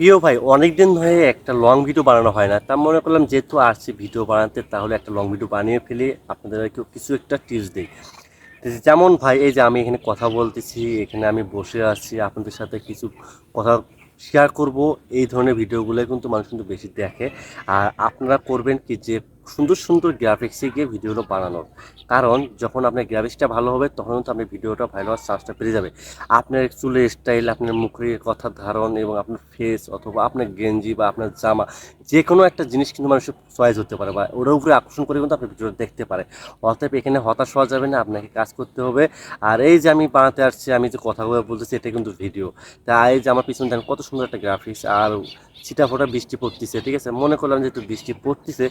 প্রিয় ভাই, অনেকদিন ধরে একটা লং ভিডিও বানানো হয় না। তা মনে করলাম যেহেতু আসছি ভিডিও বানাতে, তাহলে একটা লং ভিডিও বানিয়ে ফেলি। আপনাদেরকে কিছু একটা টিপস দিই। যেমন ভাই, এই যে আমি এখানে কথা বলতেছি, এখানে আমি বসে আছি, আপনাদের সাথে কিছু কথা শেয়ার করব। এই ধরনের ভিডিওগুলো কিন্তু মানুষ কিন্তু বেশি দেখে। আর আপনারা করবেন কি যে সুন্দর সুন্দর গ্রাফিক্সে গিয়ে ভিডিওগুলো বানানোর। কারণ যখন আপনার গ্রাফিক্সটা ভালো হবে, তখন তো আপনার ভিডিওটা ভালো হওয়ার চান্সটা বেড়ে যাবে আপনার চুলের স্টাইল আপনার মুখের কথার ধারণ এবং আপনার ফেস অথবা আপনার গেঞ্জি বা আপনার জামা যে কোনো একটা জিনিস কিন্তু মানুষের চয়েস হতে পারে বা ওটার উপরে আকর্ষণ করে কিন্তু আপনার ভিডিওটা দেখতে পারে অতএব এখানে হতাশ হওয়া যাবে না, আপনাকে কাজ করতে হবে। আর এই যে আমি বানাতে আসছি, আমি যে কথাগুলো বলতেছি, এটা কিন্তু ভিডিও তা এই যে আমার পিছনে দেখেন কত সুন্দর একটা গ্রাফিক্স আর ছিটা ফোটা বৃষ্টি পড়তেছে, ঠিক আছে? মনে করলাম যেহেতু বৃষ্টি পড়তেছে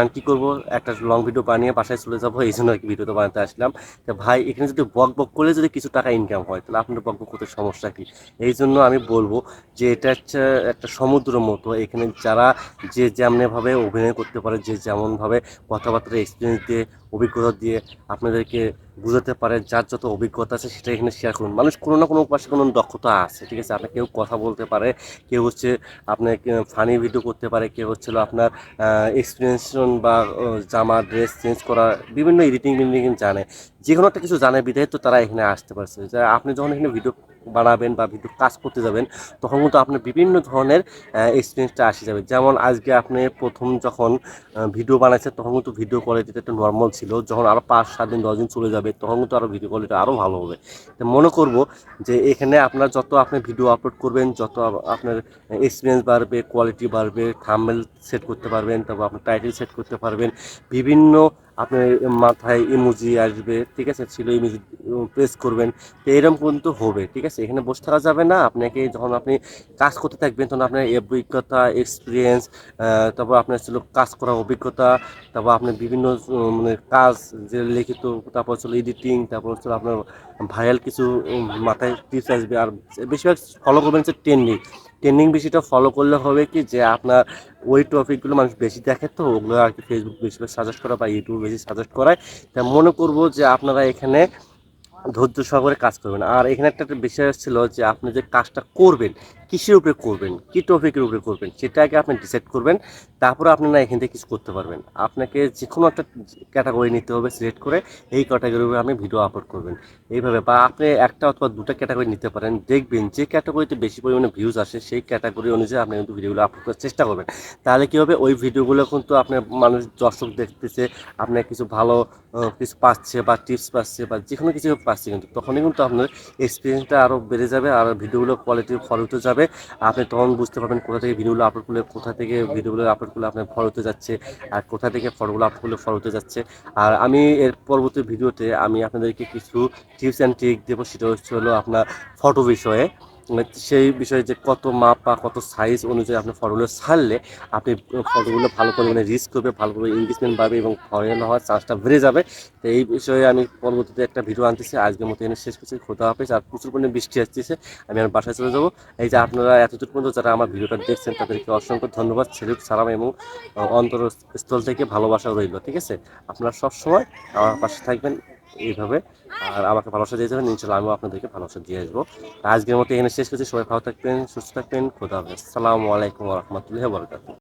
আমি কী করব? একটা লং ভিডিও বানিয়ে বাসায় চলে যাব, এই জন্য ভিডিওটা বানাতে আসলাম। তো ভাই, এখানে যদি বক বক করলে যদি কিছু টাকা ইনকাম হয়, তাহলে আপনার বক বক করতে সমস্যা কী? এই জন্য আমি বলব যে, এটা হচ্ছে একটা সমুদ্র মতো। এখানে যারা যে যেমনভাবে অভিনয় করতে পারে, যে যেমনভাবে কথাবার্তা এক্সপিরিয়েন্স দিয়ে, অভিজ্ঞতা দিয়ে আপনাদেরকে বুঝাতে পারে যার যত অভিজ্ঞতা আছে সেটা এখানে শেয়ার করুন। মানুষ কোনো না কোনো পাশে কোনো দক্ষতা আছে, ঠিক আছে? আপনার কেউ কথা বলতে পারে, কেউ হচ্ছে আপনার ফানি ভিডিও করতে পারে, কেউ হচ্ছিল আপনার এক্সপিরিয়েন্স বা জামা ড্রেস চেঞ্জ করা বিভিন্ন এডিটিং মিডিটিং জানে। যে কোনো একটা কিছু জানে বিধায় তো তারা এখানে আসতে পারছে। যে আপনি যখন এখানে ভিডিও বানাবেন বা ভিডিও কাজ করতে যাবেন, তখন কিন্তু আপনার বিভিন্ন ধরনের এক্সপিরিয়েন্সটা আসে যাবে। যেমন আজকে আপনি প্রথম যখন ভিডিও বানাচ্ছেন তখন কিন্তু ভিডিও কোয়ালিটিটা একটু নর্মাল ছিল। যখন আরও পাঁচ, সাত দিন, দশ দিন চলে যাবে, তখন কিন্তু আরও ভিডিও কোয়ালিটি আরও ভালো হবে। তো মনে করব যে এখানে আপনার যত আপনি ভিডিও আপলোড করবেন, যত আপনার এক্সপিরিয়েন্স বাড়বে কোয়ালিটি বাড়বে থাম্বনেল সেট করতে পারবেন, তারপর আপনার টাইটেল সেট করতে পারবেন, বিভিন্ন আপনার মাথায় ইমোজি আসবে, ঠিক আছে? ছিল ইমোজি প্রেস করবেন। তো এরকম কিন্তু হবে, ঠিক আছে? এখানে বসে থাকা যাবে না। আপনাকে যখন আপনি কাজ করতে থাকবেন, তখন আপনার অভিজ্ঞতা এক্সপিরিয়েন্স তারপর আপনার ছিল কাজ করার অভিজ্ঞতা, তারপর আপনার বিভিন্ন মানে কাজ যে লিখিত, তারপর ছিল এডিটিং তারপর হচ্ছে আপনার ভাইরাল কিছু মাথায় টিপস আসবে। আর বেশিরভাগ ফলো করবেন হচ্ছে ট্রেন্ডিং ট্রেন্ডিং বেশিটা ফলো করলে হবে কি যে আপনার ওই টপিকগুলো মানুষ বেশি দেখে তো, ওগুলো আর কি ফেসবুক বেশি সাজেস্ট করা বা ইউটিউব বেশি সাজেস্ট করায়। তা মনে করব যে আপনারা এখানে ধৈর্য সহকারে কাজ করবেন। আর এখানে একটা একটা বিষয় ছিল যে আপনি যে কাজটা করবেন কিসের উপরে করবেন, কী টপিকের উপরে করবেন, সেটা আগে আপনি ডিসাইড করবেন, তারপরে আপনি না এখান থেকে কিছু করতে পারবেন। আপনাকে যে কোনো একটা ক্যাটাগরি নিতে হবে সিলেক্ট করে এই ক্যাটাগরির উপরে আপনি ভিডিও আপলোড করবেন। এইভাবে বা আপনি একটা অথবা দুটো ক্যাটাগরি নিতে পারেন, দেখবেন যে ক্যাটাগরিতে বেশি পরিমাণে ভিউজ আসে, সেই ক্যাটাগরি অনুযায়ী আপনি কিন্তু ভিডিওগুলো আপলোড করার চেষ্টা করবেন। তাহলে কী হবে? ওই ভিডিওগুলো কিন্তু আপনার মানুষ, দর্শক দেখতেছে আপনার কিছু ভালো কিছু পাচ্ছে বা টিপস পাচ্ছে বা যে কোনো কিছু পাচ্ছে কিন্তু তখনই কিন্তু আপনার এক্সপিরিয়েন্সটা আরও বেড়ে যাবে, আর ভিডিওগুলো কোয়ালিটি ফলোতে যাবে। আপনি তখন বুঝতে পারবেন কোথা থেকে ভিডিওগুলো আপলোড করলে, কোথা থেকে ভিডিওগুলো আপলোড করলে আপনার ফলোতে যাচ্ছে, আর কোথা থেকে ফটোগুলো আপলোড করলে ফলোতে যাচ্ছে। আর আমি এর পরবর্তী ভিডিওতে আমি আপনাদেরকে কিছু টিপস অ্যান্ড ট্রিক দেবো, সেটা হচ্ছে হলো আপনার ফটো বিষয়ে। সেই বিষয়ে যে কত মাপ বা কত সাইজ অনুযায়ী আপনি ফটোগুলো ছাড়লে আপনি ফটোগুলো ভালো পরিমাণে রিস্ক করবে ভালো করে এঙ্গেজমেন্ট পাবে এবং ভাইরাল হওয়ার চান্সটা বেড়ে যাবে। তো এই বিষয়ে আমি পরবর্তীতে একটা ভিডিও আনতেছি। আজকের মতো এখানে শেষ করছি। খোদা হাফেজ। আর প্রচুর পরিমাণে বৃষ্টি আসতেছে। আমি আমার বাসায় চলে যাব। এই যে আপনারা এতদূর পর্যন্ত যারা আমার ভিডিওটা দেখছেন তাদেরকে অসংখ্য ধন্যবাদ। সেলুট সালাম এবং আহ, অন্তরস্থল থেকে ভালোবাসা রইল। ঠিক আছে? আপনারা সবসময় আমার পাশে থাকবেন। এইভাবে। আর আমাকে ভালোবাসা দিয়ে যাবেন, ইনশাল্লাহ আমিও আপনাদেরকে ভালোবাসা দিয়ে আসব। আজকের মতো এখানে শেষ করছি। সবাই ভালো থাকবেন, সুস্থ থাকবেন। খোদা হাফেজ। সালামু আলাইকুম রহমতুল্লাহ বরকাত